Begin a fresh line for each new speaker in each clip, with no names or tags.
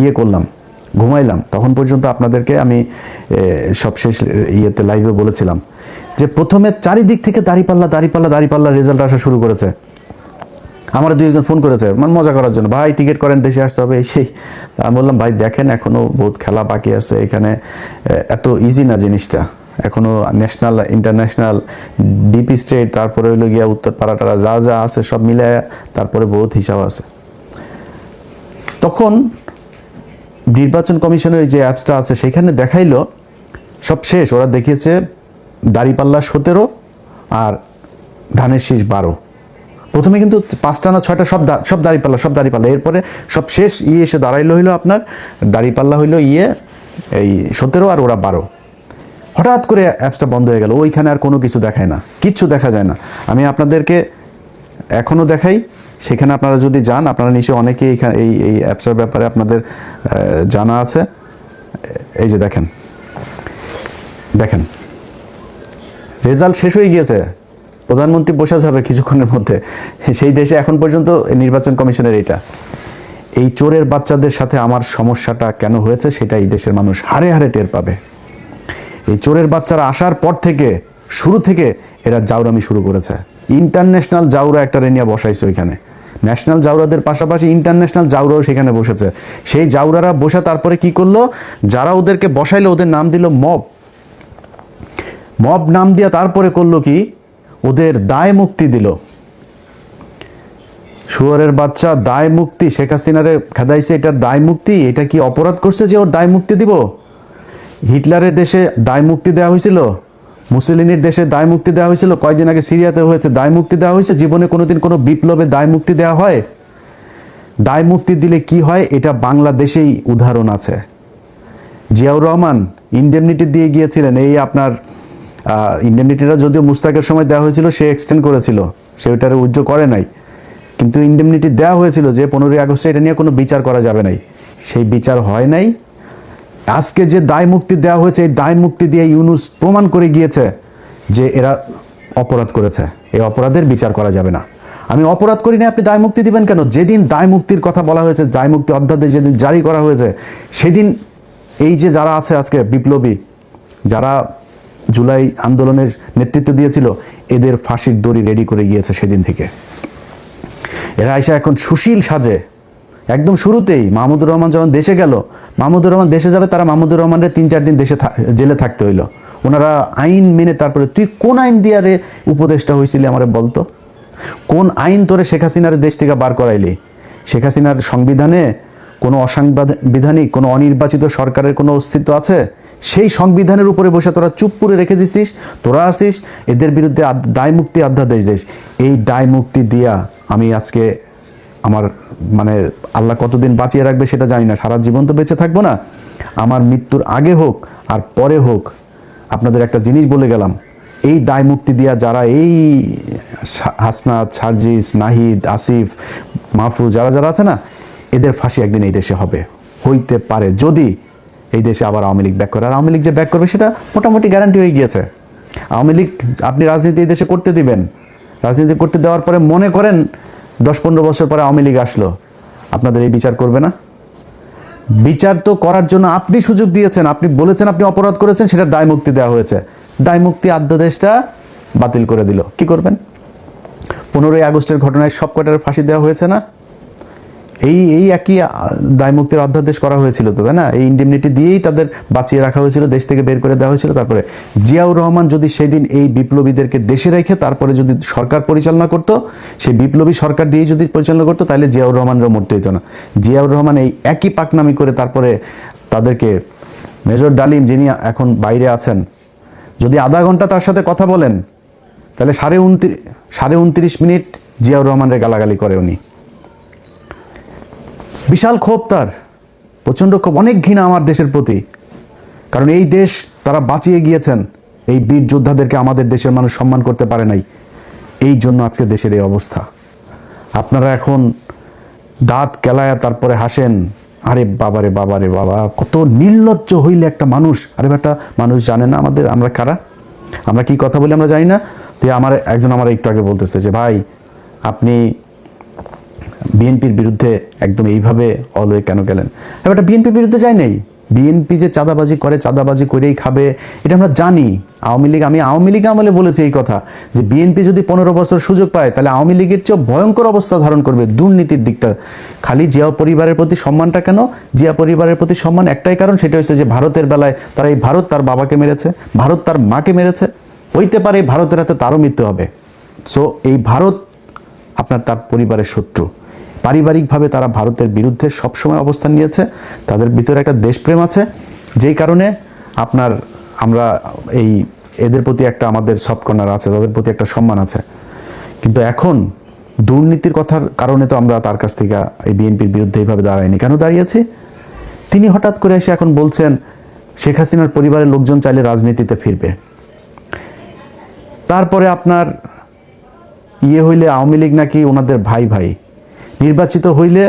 ইয়ে করলাম ঘুমাইলাম। তখন পর্যন্ত আপনাদেরকে আমি এ, সবশেষ ইয়েতে লাইভে বলেছিলাম যে প্রথমে চারিদিক থেকে দাড়িপাল্লা দাড়িপাল্লা দাড়িপাল্লা রেজাল্ট আসা শুরু করেছে। আমার দুই একজন ফোন করেছে মানে মজা করার জন্য। ভাই টিকিট করেন দেশে আসতে হবে। সেই আমি বললাম ভাই দেখেন এখনও বহুত খেলা বাকি আছে এখানে। এত ইজি না জিনিসটা। এখনও ন্যাশনাল ইন্টারন্যাশনাল ডিপি স্টেট তারপরে হইল গিয়া উত্তর পাড়াটারা যা যা আছে সব মিলে তারপরে বহুত হিসাব আছে। তখন নির্বাচন কমিশনের যে অ্যাপসটা আছে, সেখানে দেখাইলো, সব শেষ, ওরা দেখিয়েছে দাড়িপাল্লা সতেরো আর ধানের শীষ বারো। প্রথমে কিন্তু পাঁচটা না ছয়টা সব সব দাড়িপাল্লা সব দাড়িপাল্লা। এরপরে সব শেষ ইয়ে এসে দাঁড়াইলো হইল আপনার, দাড়িপাল্লা হইল ইয়ে এই সতেরো আর ওরা বারো। হঠাৎ করে অ্যাপসটা বন্ধ হয়ে গেল, ওইখানে আর কোনো কিছু দেখায় না, কিচ্ছু দেখা যায় না। আমি আপনাদেরকে এখনও দেখাই সেখানে আপনারা যদি যান, আপনারা নিশ্চয়ই অনেকেই এখানে এই এই অ্যাপসের ব্যাপারে আপনাদের জানা আছে। এই যে দেখেন। দেখেন। রেজাল্ট শেষ হয়ে গিয়েছে। প্রধানমন্ত্রী বসে যাবে কিছুক্ষণের মধ্যে। সেই দেশে এখন পর্যন্ত নির্বাচন কমিশনের এটা। এই চোরের বাচ্চাদের সাথে আমার সমস্যাটা কেন হয়েছে সেটা এই দেশের মানুষ হারে হারে টের পাবে। এই চোরের বাচ্চারা আসার পর থেকে, শুরু থেকে এরা জাউরামি শুরু করেছে। ইন্টারন্যাশনাল জাউরা একটা রেনিয়া বসাইছে ওইখানে। ন্যাশনাল জাউরাদের পাশাপাশি ইন্টারন্যাশনাল জাউরাও সেখানে বসেছে। সেই জাউরারা বসে তারপরে কি করল? যারা ওদেরকে বসাইলো, ওদের নাম দিল মব। মব নাম দিয়া তারপরে করল কি? ওদের দায় মুক্তি দিল। শুয়ারের বাচ্চা দায় মুক্তি, শেখ হাসিনারে খেদাইছে, এটার দায় মুক্তি, এটা কি অপরাধ করছে যে ওর দায় মুক্তি দিব? হিটলারের দেশে দায় মুক্তি দেওয়া হয়েছিল? মুসলিনের দেশে দায় মুক্তি দেওয়া হয়েছিল। কয়দিন আগে সিরিয়াতে হয়েছে, দায় মুক্তি দেওয়া হয়েছে। জীবনে কোনোদিন কোনো বিপ্লবে দায় মুক্তি দেওয়া হয়? দায় মুক্তি দিলে কি হয়? এটা বাংলাদেশেই উদাহরণ আছে। জিয়াউর রহমান ইন্ডেমনিটি দিয়ে গিয়েছিলেন। এই আপনার ইন্ডেমনিটিটা যদিও মুস্তাকের সময় দেওয়া হয়েছিল, সে এক্সটেন্ড করেছিল। সে ওইটারে উজ্জ করে নাই। কিন্তু ইন্ডেমনিটি দেওয়া হয়েছিল যে, পনেরোই আগস্টে এটা নিয়ে কোনো বিচার করা যাবে নাই। সেই বিচার হয় নাই। আজকে যে দায় মুক্তি দেওয়া হয়েছে, এই দায় মুক্তি দিয়ে ইউনুস প্রমাণ করে গিয়েছে যে এরা অপরাধ করেছে। এই অপরাধের বিচার করা যাবে না। আমি অপরাধ করি না আপনি দায় মুক্তি দিবেন কেন? যেদিন দায় মুক্তির কথা বলা হয়েছে, দায় মুক্তি অধ্যাদেশ যেদিন জারি করা হয়েছে, সেদিন এই যে যারা আছে আজকে বিপ্লবী, যারা জুলাই আন্দোলনের নেতৃত্ব দিয়েছিল, এদের ফাঁসির দড়ি রেডি করে গিয়েছে সেদিন থেকে। এরা এসে এখন সুশীল সাজে একদম শুরুতেই মাহমুদুর রহমান যখন দেশে গেল, মাহমুদুর রহমান দেশে যাবে, তারা মাহমুদুর রহমানের তিন চার দিন দেশে জেলে থাকতে হইল। ওনারা আইন মেনে তারপরে, তুই কোন আইন দিয়ে রে উপদেষ্টা হয়েছিলি আমারে বলতো? কোন আইন তোরে শেখ হাসিনার দেশ থেকে বার করাইলি? শেখ হাসিনার সংবিধানে কোনো অসাংবিধানিক, কোনো অনির্বাচিত সরকারের কোনো অস্তিত্ব আছে? সেই সংবিধানের উপরে বসে তোরা চুপ করে রেখে দিছিস, তোরা আসিস, এদের বিরুদ্ধে দায় মুক্তি অধ্যাদেশ দেশ এই দায় মুক্তি দিয়া আমি আজকে আমার মানে আল্লাহ কতদিন বাঁচিয়ে রাখবে সেটা জানি না। সারা জীবন তো বেঁচে থাকব না। আমার মৃত্যুর আগে হোক আর পরে হোক, আপনাদের একটা জিনিস বলে গেলাম। এই দায় মুক্তি দিয়া যারা এই হাসনাত, সার্জিস, নাহিদ, আসিফ, মাহফুজ, যারা যারা আছে না, এদের ফাঁসি একদিন এই দেশে হবে। হইতে পারে যদি এই দেশে আবার আওয়ামী লীগ ব্যাক করে। আর আওয়ামী লীগ যে ব্যাক করবে সেটা মোটামুটি গ্যারান্টি হয়ে গিয়েছে। আওয়ামী লীগ আপনি রাজনীতি এই দেশে করতে দিবেন। রাজনীতি করতে দেওয়ার পরে মনে করেন দশ পনেরো বছর পরে আওয়ামী লীগ আসলো। আপনাদের এই বিচার করবে না? বিচার তো করার জন্য আপনি সুযোগ দিয়েছেন। আপনি বলেছেন, আপনি অপরাধ করেছেন, সেটা দায় মুক্তি দেওয়া হয়েছে। দায় মুক্তি আধ্যাদেশটা বাতিল করে দিল। কি করবেন? পনেরোই আগস্টের ঘটনায় সব কটার ফাঁসি দেওয়া হয়েছে না? এই এই একই আহ, দায় মুক্তির অধ্যাদেশ করা হয়েছিল তো তাই না? এই ইন্ডিমনিটি দিয়েই তাদের বাঁচিয়ে রাখা হয়েছিল দেশ থেকে বের করে দেওয়া হয়েছিল। তারপরে জিয়াউর রহমান যদি সেদিন এই বিপ্লবীদেরকে দেশে রেখে তারপরে যদি সরকার পরিচালনা করতো সেই বিপ্লবী সরকার দিয়ে যদি পরিচালনা করতো তাহলে জিয়াউর রহমানেরও মরতে হতো না। জিয়াউর রহমান এই একই পাকনামি করে তারপরে তাদেরকে মেজর ডালিম যিনি এখন বাইরে আছেন যদি আধা ঘণ্টা তার সাথে কথা বলেন তাহলে সাড়ে উনত্রিশ সাড়ে উনত্রিশ মিনিট জিয়াউর রহমানের গালাগালি করে উনি। বিশাল ক্ষোভ তার, প্রচণ্ড ক্ষোভ, অনেক ঘৃণা আমার দেশের প্রতি। কারণ এই দেশ তারা বাঁচিয়ে গিয়েছেন। এই বীর যোদ্ধাদেরকে আমাদের দেশের মানুষ সম্মান করতে পারে নাই। এই জন্য আজকে দেশের এই অবস্থা। আপনারা এখন দাঁত কেলায়া তারপরে হাসেন, আরে বাবারে বাবারে, বাবা, কত নির্লজ্জ হইলে একটা মানুষ। আরে একটা মানুষ জানে না আমাদের, আমরা কারা? আমরা কি কথা বলি আমরা জানি না। তো আমার, একজন আমার একটু আগে বলতেছে যে, ভাই, আপনি বিএনপির বিরুদ্ধে একদম এইভাবে অলওয়ে কেন গেলেন? এবার বিএনপির বিরুদ্ধে যায় নেই। বিএনপি যে চাঁদাবাজি করে, চাঁদাবাজি করেই খাবে, এটা আমরা জানি। আওয়ামী লীগ, আমি আওয়ামী লীগ আমলে বলেছি এই কথা যে বিএনপি যদি পনেরো বছর সুযোগ পায়, তাহলে আওয়ামী লীগের চেয়েও ভয়ঙ্কর অবস্থা ধারণ করবে দুর্নীতির দিকটা। খালি জিয়া পরিবারের প্রতি সম্মানটা কেন? জিয়া পরিবারের প্রতি সম্মান একটাই কারণ, সেটা হচ্ছে যে ভারতের বেলায় তারা এই ভারত তার বাবাকে মেরেছে, ভারত তার মাকে মেরেছে। হইতে পারে ভারতের হাতে তারও মৃত্যু হবে। সো এই ভারত আপনার তার পরিবারের শত্রু। পারিবারিকভাবে তারা ভারতের বিরুদ্ধে সবসময় অবস্থান নিয়েছে, তাদের ভিতরে একটা দেশপ্রেম আছে, যেই কারণে আপনার আমরা এই এদের প্রতি একটা আমাদের সফট আছে, তাদের প্রতি একটা সম্মান আছে। কিন্তু এখন দুর্নীতির কথার কারণে তো আমরা তার কাছ থেকে এই বিএনপির বিরুদ্ধে এইভাবে দাঁড়াইনি। কেন দাঁড়িয়েছি? তিনি হঠাৎ করে এসে এখন বলছেন, শেখ হাসিনার পরিবারের লোকজন চাইলে রাজনীতিতে ফিরবে। তারপরে আপনার ইয়ে হইলে আওয়ামী লীগ নাকি ওনাদের ভাই ভাই নির্বাচিত হইলে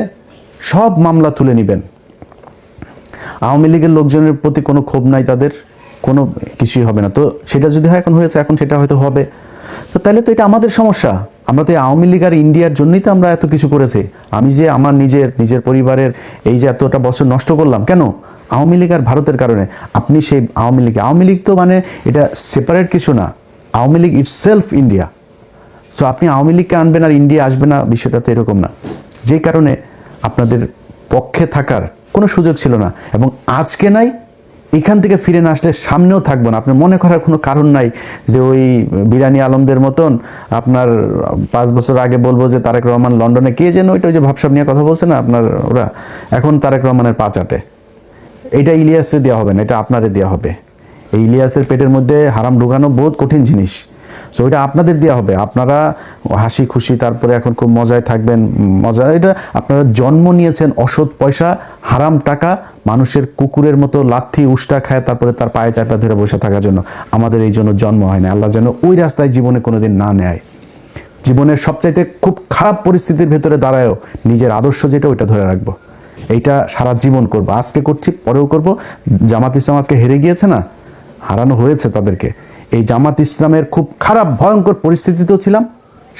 সব মামলা তুলে নেবেন। আওয়ামী লীগের লোকজনের প্রতি কোনো ক্ষোভ নাই তাদের, কোনো কিছুই হবে না। তো সেটা যদি হয়, এখন হয়েছে, এখন সেটা হয়তো হবে। তো তাহলে তো এটা আমাদের সমস্যা। আমরা তো আওয়ামী লীগ আর ইন্ডিয়ার জন্যই তো আমরা এত কিছু করেছি। আমি যে আমার নিজের নিজের পরিবারের এই যে এতটা বছর নষ্ট করলাম, কেন? আওয়ামী লীগ আর ভারতের কারণে। আপনি সেই আওয়ামী লীগ আওয়ামী লীগ তো মানে এটা সেপারেট কিছু না। Awami League it's self India so আপনি আওয়ামী লীগকে আনবেন আর ইন্ডিয়া আসবে না, বিষয়টা তো এরকম না। যে কারণে আপনাদের পক্ষে থাকার কোনো সুযোগ ছিল না এবং আজকে নাই, এখান থেকে ফিরে না আসলে সামনেও থাকব না। আপনার মনে করার কোনো কারণ নাই যে ওই বিরানি আলমদের মতন আপনার পাঁচ বছর আগে বলব যে তারেক রহমান লন্ডনে কে যেন ওইটা ওই যে ভাবসাব নিয়ে কথা বলছে না আপনার ওরা, এখন তারেক রহমানের পা চাটে। এটা ইলিয়াসরে দেওয়া হবে না, এটা আপনারে দেওয়া হবে। এই ইলিয়াসের পেটের মধ্যে হারাম ঢুকানো বহুত কঠিন জিনিস। সো ওইটা আপনাদের দেওয়া হবে। আপনারা হাসি খুশি, তারপরে এখন খুব মজায় থাকবেন, মজা। এটা আপনারা জন্ম নিয়েছেন অসৎ পয়সা, হারাম টাকা, মানুষের কুকুরের মতো লাথি, উষ্টা খায়, তারপরে তার পায়ে চাপা ধরে বসে থাকার জন্য। আমাদের এই জন্য জন্ম হয় না। আল্লাহ যেন ওই রাস্তায় জীবনে কোনোদিন না নেয়। জীবনের সবচাইতে খুব খারাপ পরিস্থিতির ভেতরে দাঁড়ায়ও, নিজের আদর্শ যেটা, ওইটা ধরে রাখব। এইটা সারা জীবন করব। আজকে করছি, পরেও করব। জামাত ইসলাম আজকে হেরে গিয়েছে না? হারানো হয়েছে তাদেরকে। এই জামাত ইসলামের খুব খারাপ, ভয়ঙ্কর পরিস্থিতিতেও ছিলাম।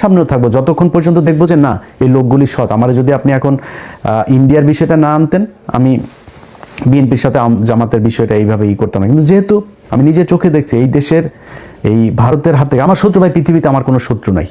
সামনেও থাকব। যতক্ষণ পর্যন্ত দেখব যে, না, এই লোকগুলি সৎ। আমার যদি আপনি এখন ইন্ডিয়ার বিষয়টা না আনতেন, আমি বিএনপির সাথে জামাতের বিষয়টা এইভাবে ই করতাম কিন্তু যেহেতু আমি নিজের চোখে দেখছি, এই দেশের, এই ভারতের হাতে আমার শত্রু ভাই, পৃথিবীতে আমার কোনো শত্রু নাই।